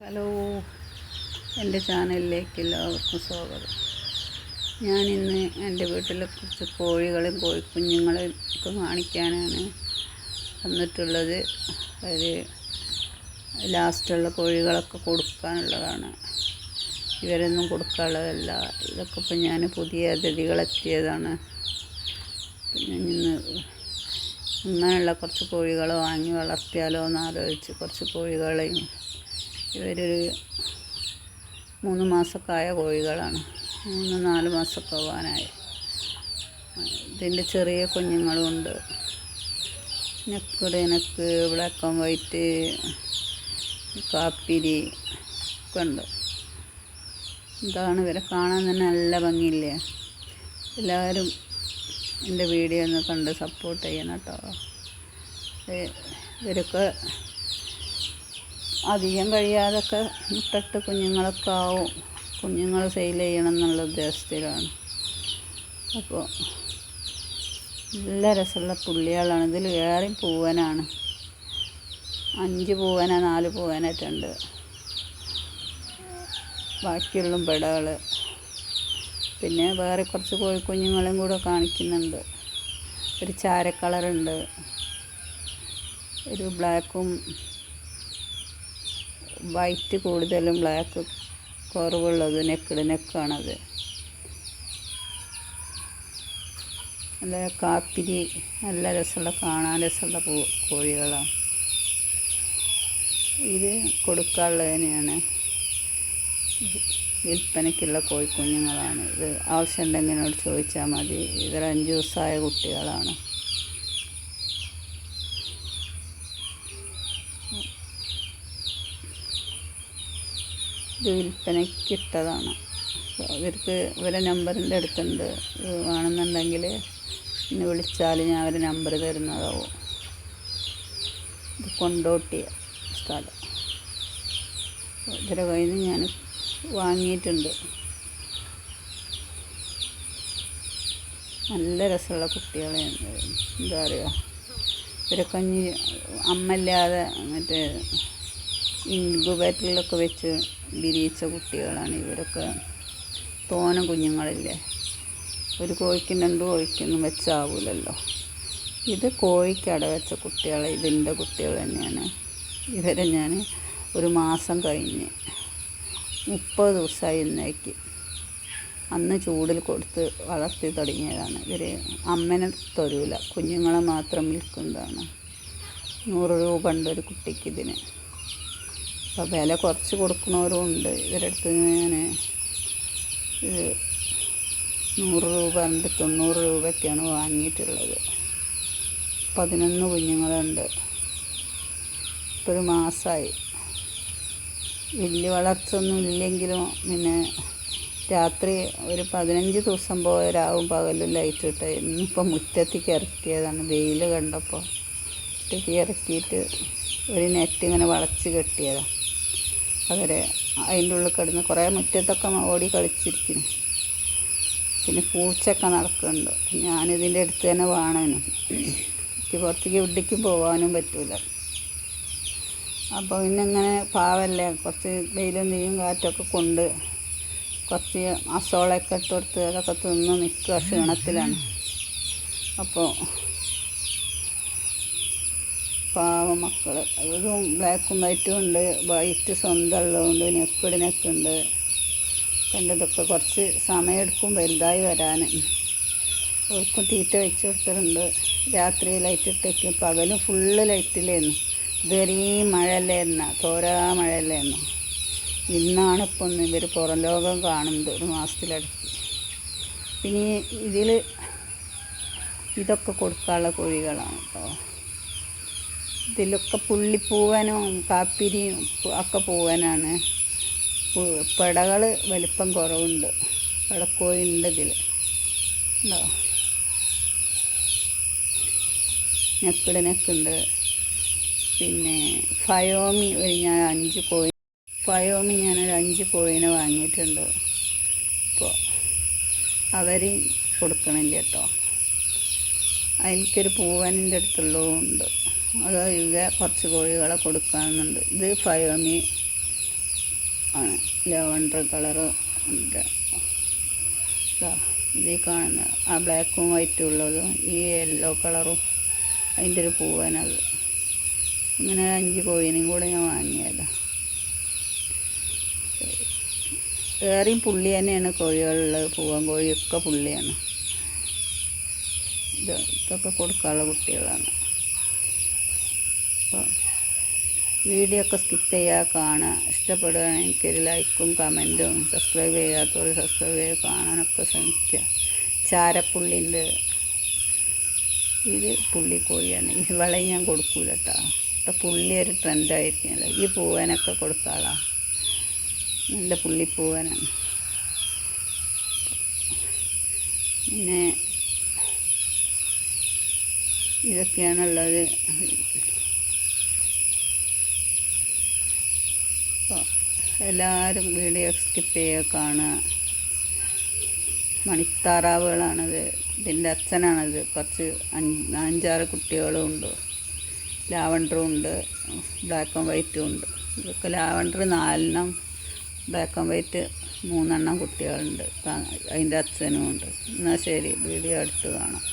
Hello എന്റെ ചാനലിലേക്ക് എല്ലാവർക്കും സ്വാഗതം. ഞാനിന്ന് എന്റെ വീട്ടിലെ കുറച്ച് കോഴികളും കോഴിക്കുഞ്ഞുങ്ങളെയും ഒക്കെ കാണിക്കാനാണ് വന്നിട്ടുള്ളത്. ഒരു ലാസ്റ്റുള്ള കോഴികളൊക്കെ കൊടുക്കാനുള്ളതാണ്. ഇവരൊന്നും കൊടുക്കാനുള്ളതല്ല. ഇതൊക്കെ ഇപ്പം ഞാൻ പുതിയ അതിഥികളെത്തിയതാണ്. ഇന്ന് ഇങ്ങനെയുള്ള കുറച്ച് കോഴികളെ വാങ്ങി വളർത്തിയാലോ എന്ന് ആലോചിച്ച് കുറച്ച് കോഴികളെയും ഇവരൊരു മൂന്ന് മാസമൊക്കെ ആയ കോഴികളാണ്. മൂന്ന് നാല് മാസമൊക്കെ ആവാനായി. ഇതിന്റെ ചെറിയ കുഞ്ഞുങ്ങളുമുണ്ട് നെക്കുടെ നെക്ക് ബ്ലാക്ക് ആൻഡ് വൈറ്റ് കാപ്പിരി ഒക്കെ ഉണ്ട്. ഇതാണ് ഇവരെ കാണാൻ തന്നെ നല്ല ഭംഗിയില്ലേ? എല്ലാവരും എന്റെ വീഡിയോ ഒന്ന് കണ്ട് സപ്പോർട്ട് ചെയ്യണം കേട്ടോ. ഇവരൊക്കെ അധികം കഴിയാതൊക്കെ മുട്ടിട്ട് കുഞ്ഞുങ്ങളൊക്കെ ആവും. കുഞ്ഞുങ്ങൾ സെയിൽ ചെയ്യണം എന്നുള്ള ഉദ്ദേശത്തിലാണ്. അപ്പോൾ നല്ല രസമുള്ള പുള്ളികളാണ്. ഇതിൽ വേറെയും പൂവനാണ്. അഞ്ച് പൂവന നാല് പൂവനായിട്ടുണ്ട്. ബാക്കിയുള്ള പെടകൾ പിന്നെ വേറെ കുറച്ച് കോഴിക്കുഞ്ഞുങ്ങളും കൂടെ കാണിക്കുന്നുണ്ട്. ഒരു ചാര കളറുണ്ട് ഒരു ബ്ലാക്കും വൈറ്റ് കൂടുതലും ബ്ലാക്ക് കുറവുള്ളത് നെക്കിട് നെക്കാണത് നല്ല കാപ്പിരി നല്ല രസമുള്ള കാണാൻ രസമുള്ള പൂ കോഴികളാണ്. ഇത് കൊടുക്കാനുള്ളത് തന്നെയാണ്. വിൽപ്പനയ്ക്കുള്ള കോഴിക്കുഞ്ഞുങ്ങളാണ്. ഇത് ആവശ്യമുണ്ടെങ്കിൽ എന്നോട് ചോദിച്ചാൽ മതി. ഇതൊരു അഞ്ച് ദിവസമായ കുട്ടികളാണ്. ഇത് വിൽപ്പനയ്ക്ക് ഇട്ടതാണ്. അപ്പോൾ ഇവർക്ക് ഇവരെ നമ്പറിന്റെ അടുത്തുണ്ട്. വേണമെന്നുണ്ടെങ്കിൽ ഇന്ന് വിളിച്ചാൽ ഞാൻ അവരെ നമ്പർ തരുന്നതാവും. ഇത് കൊണ്ടോട്ടിയ സ്ഥലം. ഇതിന്റെ കയ്യിൽ നിന്ന് ഞാൻ വാങ്ങിയിട്ടുണ്ട്. നല്ല രസമുള്ള കുട്ടികളെ എന്താ പറയുക? ഇവരെ കഞ്ഞി അമ്മല്ലാതെ മറ്റേ ഇൻക്യുബേറ്ററിലൊക്കെ വെച്ച് വിരിയിച്ച കുട്ടികളാണ് ഇവരൊക്കെ. തോന കുഞ്ഞുങ്ങളില്ലേ? ഒരു കോഴിക്കും രണ്ട് കോഴിക്കൊന്നും വെച്ചാവൂലല്ലോ. ഇത് കോഴിക്കട വെച്ച കുട്ടികൾ ഇതിന്റെ കുട്ടികൾ തന്നെയാണ്. ഇവരെ ഞാൻ ഒരു മാസം കഴിഞ്ഞ് മുപ്പത് ദിവസമായി ഇന്നേക്ക്. അന്ന് ചൂടിൽ കൊടുത്ത് വളർത്തി തുടങ്ങിയതാണ്. ഇവർ അമ്മനെ തരൂല. കുഞ്ഞുങ്ങളെ മാത്രം വിൽക്കുന്നതാണ്. നൂറ് രൂപ ഉണ്ട് ഒരു കുട്ടിക്ക് ഇതിന് അപ്പോൾ വില കുറച്ച് കൊടുക്കുന്നവരും ഉണ്ട് ഇവരുടെ അടുത്ത് ഞാൻ ഇത് നൂറ് രൂപ ഉണ്ട് തൊണ്ണൂറ് രൂപയ്ക്കാണ് വാങ്ങിയിട്ടുള്ളത്. പതിനൊന്ന് കുഞ്ഞുങ്ങളുണ്ട്. ഇപ്പോൾ ഒരു മാസമായി വലിയ വളർച്ചയൊന്നും ഇല്ലെങ്കിലും പിന്നെ രാത്രി ഒരു പതിനഞ്ച് ദിവസം പോയവരാവും പകലും ലൈറ്റ് ഇട്ട്. ഇന്നിപ്പോൾ മുറ്റത്തേക്ക് ഇറക്കിയതാണ്. വെയിൽ കണ്ടപ്പോൾ മുറ്റത്തേക്ക് ഇറക്കിയിട്ട് ഒരു നെറ്റ് ഇങ്ങനെ വളച്ച് കെട്ടിയതാണ് അവരെ അതിന്റെ ഉള്ളിൽ കിടന്ന് കുറേ മുറ്റത്തൊക്കെ ഓടി കളിച്ചിരിക്കുന്നു. പിന്നെ പൂച്ചയൊക്കെ നടക്കുന്നുണ്ട്. ഞാനിതിന്റെ അടുത്ത് തന്നെ വേണേനും. എനിക്ക് പുറത്തേക്ക് എവിടേക്കും പോകാനും പറ്റില്ല അപ്പോൾ പിന്നെ ഇങ്ങനെ പാവല്ലേ കുറച്ച് വെയിലും നീയും കാറ്റൊക്കെ കൊണ്ട് കുറച്ച് അസോളൊക്കെ ഇട്ട് കൊടുത്ത് അതൊക്കെ തിന്ന് നിൽക്കുക ക്ഷീണത്തിലാണ്. അപ്പോൾ പാവ മക്കൾ ഇതും ബ്ലാക്കും വൈറ്റും ഉണ്ട്. വൈറ്റ് സ്വന്തം ഉള്ളതുകൊണ്ട് നെക്കിടിനൊക്കെ ഉണ്ട്. കണ്ടതൊക്കെ കുറച്ച് സമയമെടുക്കും വലുതായി വരാൻ ഓർക്കും തീറ്റ വെച്ച് കൊടുത്തിട്ടുണ്ട്. രാത്രി ലൈറ്റ് ഇട്ടേക്കും പകലും ഫുള്ള് ലൈറ്റിലായിരുന്നു ഇതുവരെയും മഴയല്ലായിരുന്ന തോരാ മഴയല്ലായിരുന്നു ഇന്നാണ് ഇപ്പം ഇവർ പുറം ലോകം കാണുന്നത് ഒരു മാസത്തിലടുത്ത്. പിന്നെ ഇതിൽ ഇതൊക്കെ കൊടുക്കാനുള്ള കോഴികളാണ് കേട്ടോ. ഇതിലൊക്കെ പുള്ളിപ്പൂവനും കാപ്പിരിയും ഒക്കെ പൂവനാണ്. പടകൾ വലിപ്പം കുറവുണ്ട്. പടക്കോയിണ്ട് ഉണ്ട് ഇതിൽ ഉണ്ടോ? നെക്കിട് നെക്കുണ്ട്. പിന്നെ ഫയോമി ഒരു ഞാൻ അഞ്ച് കോയിൻ ഫയോമി ഞാനൊരു അഞ്ച് കോയിനെ വാങ്ങിയിട്ടുണ്ട്. അപ്പോൾ അവരെയും കൊടുക്കണില്ല കേട്ടോ. എനിക്കൊരു പൂവനിന്റെ അടുത്തുള്ളതുണ്ട് അത് ഇവ കുറച്ച് കോഴികളെ കൊടുക്കാനുണ്ട്. ഇത് ഫയോമി ആണ്. ലാവണ്ടർ കളറ് ഉണ്ട്. ഇത് കാണുന്ന ആ ബ്ലാക്കും വൈറ്റും ഉള്ളതും. ഈ യെല്ലോ കളറും അതിന്റെ ഒരു പൂവനത് ഇങ്ങനെ അഞ്ച് കോയിനും കൂടെ ഞാൻ വാങ്ങിയതാണ് ഏറെയും പുള്ളി തന്നെയാണ് കോഴികളുള്ളത് പൂവൻ. കോഴിയൊക്കെ പുള്ളിയാണ്. ഇത് ഇതൊക്കെ കൊടുക്കാനുള്ള കുട്ടികളാണ്. അപ്പോൾ വീഡിയോ ഒക്കെ സ്കിപ്പ് ചെയ്യുക കാണുക ഇഷ്ടപ്പെടുകയാണെങ്കിൽ ഒരു ലൈക്കും കമന്റും സബ്സ്ക്രൈബ് ചെയ്യാത്തവർ സബ്സ്ക്രൈബ് ചെയ്ത് കാണാനൊക്കെ ശ്രമിക്കുക ചാരപ്പുള്ളിന്റെ ഇത് പുള്ളിക്കോഴിയാണ്. ഈ വളയും ഞാൻ കൊടുക്കൂല കേട്ടോ ഇപ്പം പുള്ളി ഒരു ട്രെൻഡായിരിക്കുമല്ലോ ഈ പൂവനൊക്കെ കൊടുക്കാളാ നല്ല പുള്ളിപ്പൂവനാണ്. പിന്നെ ഇതൊക്കെയാണുള്ളത്. അപ്പോൾ എല്ലാവരും വീഡിയോ സ്കിപ്പ് ചെയ്യുക കാണുക. മണിത്താറാവുകളാണത്. ഇതിന്റെ അച്ഛനാണത്. കുറച്ച് അഞ്ച് അഞ്ചാറ് കുട്ടികളും ഉണ്ട്. ലാവണ്ടറും ഉണ്ട്. ബ്ലാക്ക് ആൻഡ് വൈറ്റും ഉണ്ട്. ഇതൊക്കെ ലാവണ്ടർ നാലെണ്ണം ബ്ലാക്ക് ആൻഡ് വൈറ്റ് മൂന്നെണ്ണം കുട്ടികളുണ്ട്. അതിന്റെ അച്ഛനും ഉണ്ട്. എന്നാൽ ശരി വീഡിയോ അടുത്ത് കാണാം.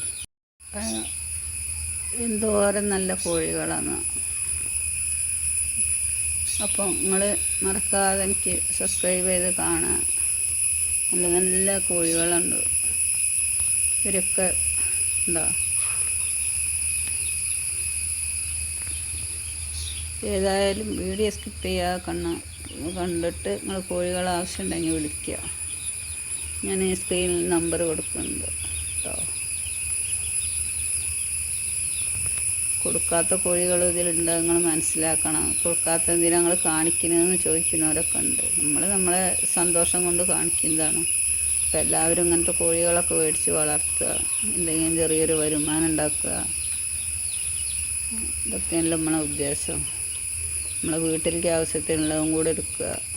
എന്തോരം നല്ല കോഴികളാണ്. അപ്പോൾ നിങ്ങൾ മറക്കാതെ എനിക്ക് സബ്സ്ക്രൈബ് ചെയ്ത് കാണാം നല്ല നല്ല കോഴികളുണ്ട്. ഇവരൊക്കെ എന്താ? ഏതായാലും വീഡിയോ സ്കിപ്പ് ചെയ്യാതെ കണ്ണ കണ്ടിട്ട് നിങ്ങൾ കോഴികൾ ആവശ്യമുണ്ടെങ്കിൽ വിളിക്കുക. ഞാൻ ഈ സ്ക്രീനിൽ നമ്പർ കൊടുക്കുന്നുണ്ട്. കേട്ടോ കൊടുക്കാത്ത കോഴികൾ ഇതിലുണ്ട് നിങ്ങൾ മനസ്സിലാക്കണം. കൊടുക്കാത്ത എന്തിനാ നിങ്ങൾ കാണിക്കുന്നതെന്ന് ചോദിക്കുന്നവരൊക്കെ ഉണ്ട്. നമ്മൾ നമ്മളെ സന്തോഷം കൊണ്ട് കാണിക്കുന്നതാണ്. അപ്പം എല്ലാവരും ഇങ്ങനത്തെ കോഴികളൊക്കെ മേടിച്ച് വളർത്തുക. എന്തെങ്കിലും ചെറിയൊരു വരുമാനം ഉണ്ടാക്കുക. ഇതൊക്കെയാണല്ലോ നമ്മളെ ഉദ്ദേശം. നമ്മളെ വീട്ടിലേക്ക് ആവശ്യത്തിനുള്ളതും കൂടെ എടുക്കുക.